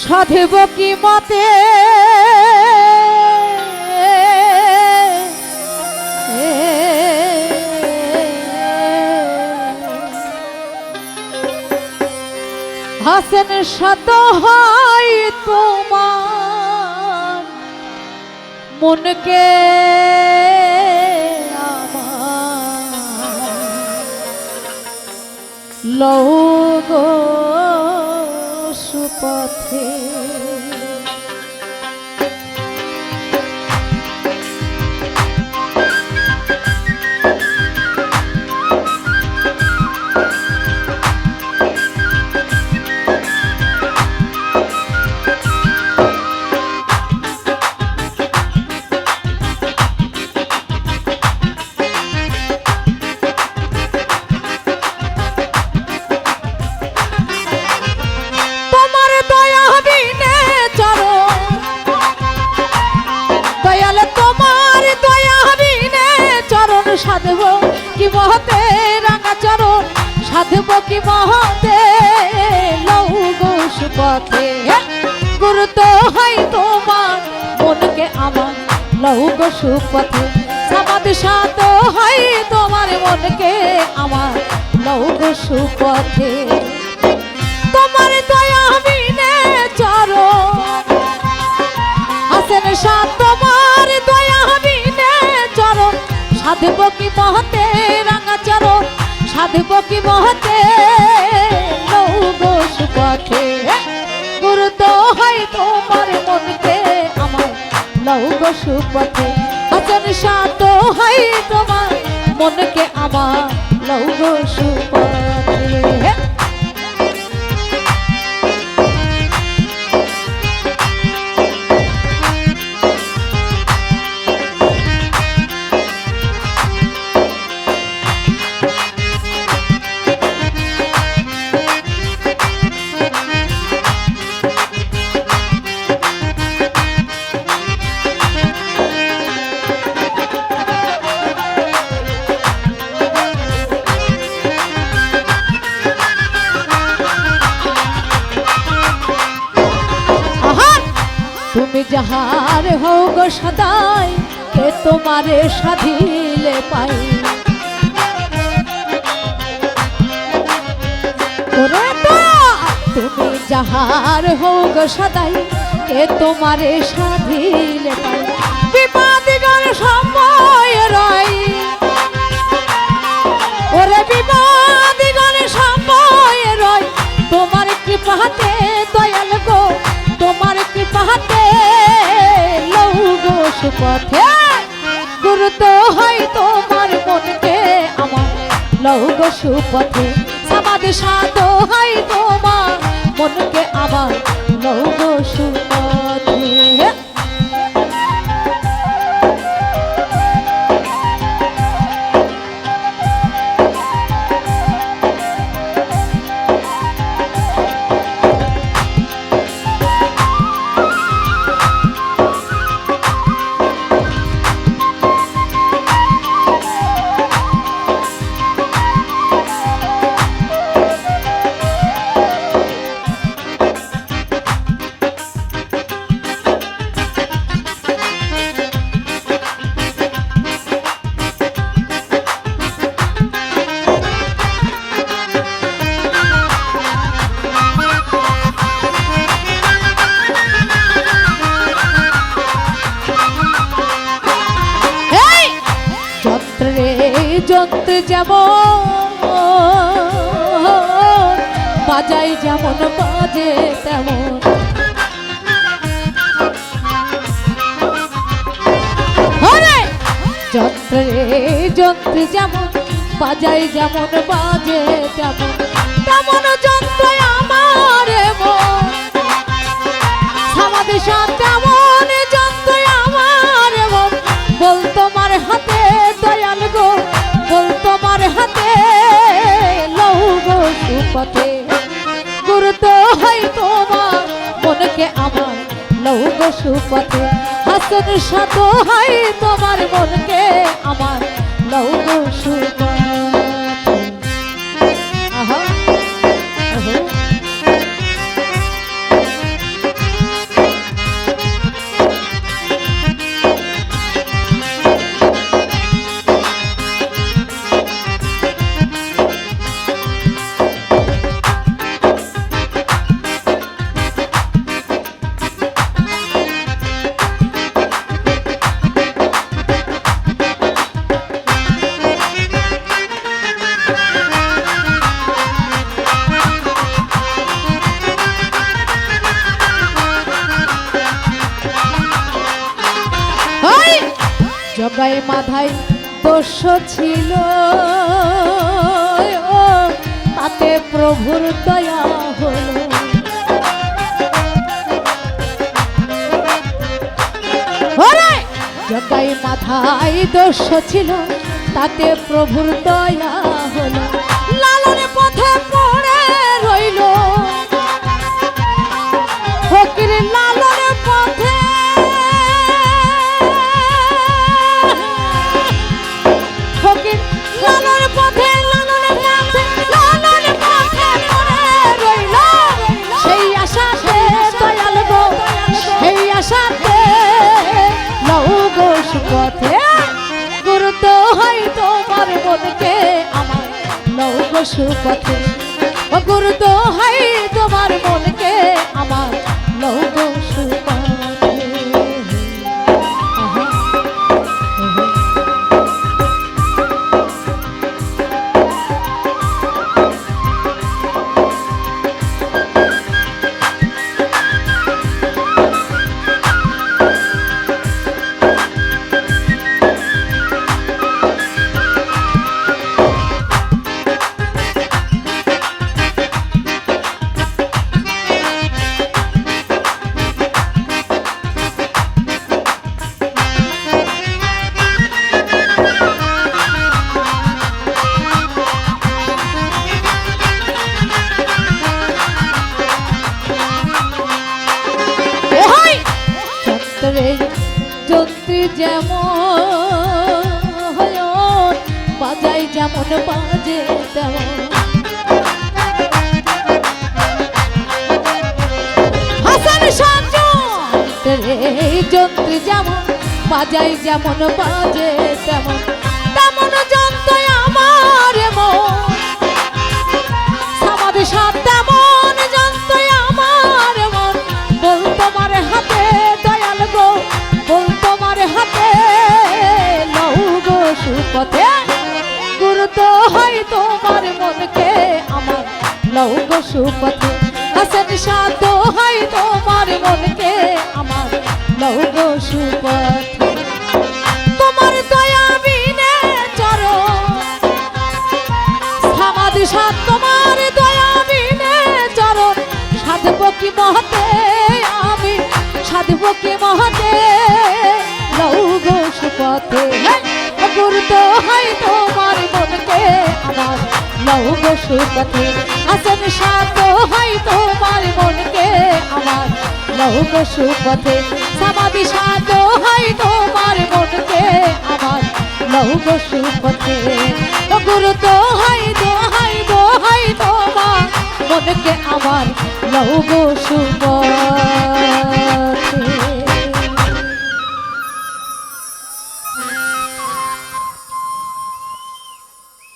সাধেব কি মতে? হাসেন শত হয়। মনকে আমার। লৌগ সাধব কি মহতে? লৌগ সুপথে গুরুত্ব হয় তোমার, মনকে আমার লৌগ সুপথে সমাধি সাত হয় তোমার, মনকে আমার লৌগ সুপথে তোমার দয়া বিনে চরণ। আসেন সাত তোমার দয়া বিনে চরণ। সাধব কি মহতে, রাঙা চরণ। সাধব কি মহতে হয় তোমার মনকে আমার। লৌগ সুপথে আচন শান্ত হয় তোমার মনকে আমার। লৌগ সুপথে। গো সদাই, কে তোমারে সাধিলে পাই? তুমি যাহার গো সদাই, কে তোমারে সাধিলে পাই? সময় রয়। ওরে বিবাদিগণ সময় রয়, তোমার দয়াল সুপথে গুরুত্ব হয় তোমার মনকে আমার। লৌগ সুপথে। সমাধি সাত হয় তোমার মনকে আমার। যন্ত্র যেমন বাজাই যেমন বাজে তেমন। ওরে! যন্ত্রে যেমন, বাজাই যেমন বাজে তেমন। তেমন যন্ত্র আমার মন সমাধি হয় লৌগ সুপথে। হাসন হাই তোমার মনকে আমার লৌগ সুপথে। জগাই মাথায় দোষ ছিল। তাতে প্রভুর দয়া হলো। ওরে! মাথায় দোষ ছিল, তাতে প্রভুর দয়া হলো। মনকে আমার লউ পশু ও গুরুত্ব হয় তোমার মনকে আমার লউ যেমন হয় বাজাই যেমন বাজে তেমন সঞ্জরে যন্ত্রী যেমন বাজাই যেমন বাজে তেমন তেমন যন্ত্র আমার মন তেমন সুপথে গুরুত্ব হয় তোমার মনকে আমার। লৌ গো সুপথে। হাসন সাত হয় তোমার মনকে আমার। লৌ গো সুপথে। তোমার দয়া বিনে চরণ। সমাধি সাত তোমার দয়া বিনে চরণ। সাধব কি মহতে আমি। সাধব কি মহতে? লৌগ সুপথে। গুরুত্ব হয় তোমার মনকে আমার। লৌগ সুপথে, আসন সাত হয় তোমার মনকে আমার। লৌগ সুপথে, সমাধি সাত হয় তোমার মনকে আমার। লৌগ সুপথে গুরুত্ব হয় দোহাই দোহাই তোমার মনকে আমার। লৌগ সুপথে।